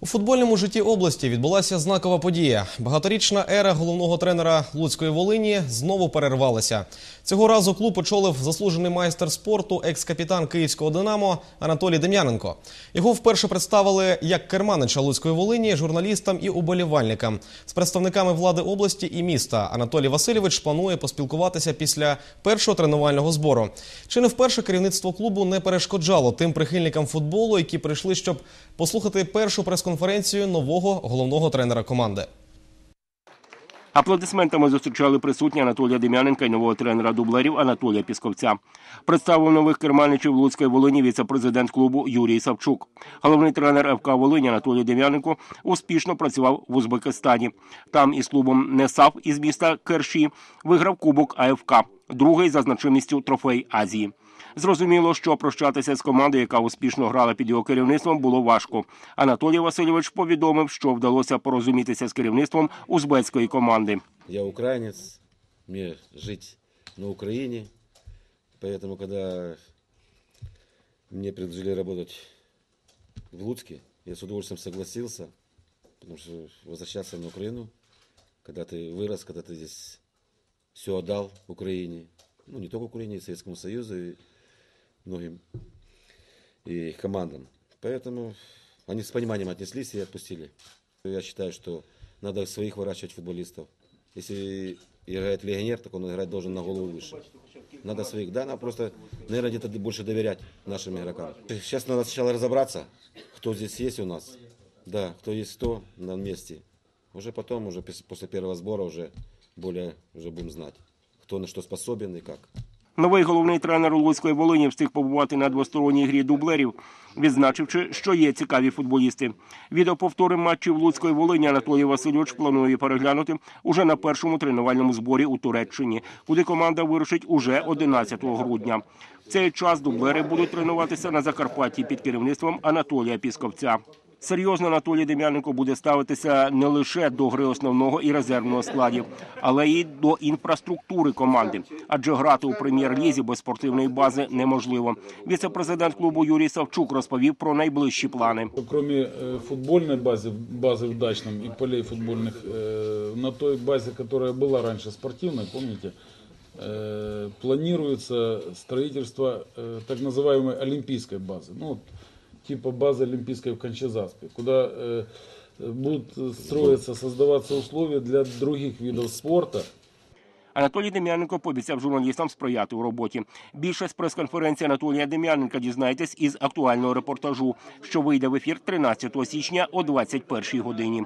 У футбольному житті області відбулася знакова подія. Багаторічна ера головного тренера Луцької Волині знову перервалася. Цього разу клуб очолив заслужений майстер спорту, екс-капітан київського Динамо Анатолій Дем'яненко. Його вперше представили як керманича Луцької Волині журналістам і уболівальникам. З представниками влади області і міста Анатолій Васильович планує поспілкуватися після першого тренувального збору. Чи не вперше керівництво клубу не перешкоджало тим прихильникам футболу, які прийшли, щоб послухати першу прес-конференцію нового головного тренера команди. Аплодисментами зустрічали присутні Анатолія Дем'яненка і нового тренера дублерів Анатолія Пісковця. Представив нових керманичів Луцької Волині віце-президент клубу Юрій Савчук. Головний тренер ФК Волинь Анатолій Дем'яненко успішно працював в Узбекистані. Там із клубом Несав із міста Керші виграв кубок АФК, другий за значимістю трофей Азії. Зрозуміло, що прощатися з командою, яка успішно грала під його керівництвом, було важко. Анатолій Васильович повідомив, що вдалося порозумітися з керівництвом узбецької команди. Я украинец, мне жить на Украине, поэтому, когда мне предложили работать в Луцке, я с удовольствием согласился, потому что возвращаться на Украину, когда ты вырос, когда ты здесь все отдал Украине, ну не только Украине, и Советскому Союзу, и многим и их командам. Поэтому они с пониманием отнеслись и отпустили. Я считаю, что надо своих выращивать футболистов. Если играет легионер, так он играть должен на голову выше. Надо своих, да, надо просто, наверное, где-то больше доверять нашим игрокам. Сейчас надо сначала разобраться, кто здесь есть у нас. Да, кто есть кто на месте. Уже потом, уже пос- после первого сбора уже более уже будем знать, кто на что способен и как. Новий головний тренер Луцької Волині встиг побувати на двосторонній грі дублерів, відзначивши, що є цікаві футболісти. Відеоповтори матчів Луцької Волині Анатолій Васильович планує переглянути уже на першому тренувальному зборі у Туреччині, куди команда вирушить уже 11 грудня. В цей час дублери будуть тренуватися на Закарпатті під керівництвом Анатолія Пісковця. Серйозно Анатолій Дем'яненко буде ставитися не лише до гри основного і резервного складів, але й до інфраструктури команди. Адже грати у прем'єр-лізі без спортивної бази неможливо. Віце-президент клубу Юрій Савчук розповів про найближчі плани. Кроме э, футбольной базы, базы в дачном и полей футбольных, э, на той базе, которая была раньше спортивной, помните, э, планируется строительство э, так называемой олимпийской базы. Ну, вот, типа базы олимпийской в Кончезаспе, куда э, будут строиться, создаваться условия для других видов спорта, Анатолій Дем'яненко пообіцяв журналістам сприяти у роботі. Більше з прес-конференції Анатолія Дем'яненка дізнаєтесь із актуального репортажу, що вийде в ефір 13 січня о 21 годині.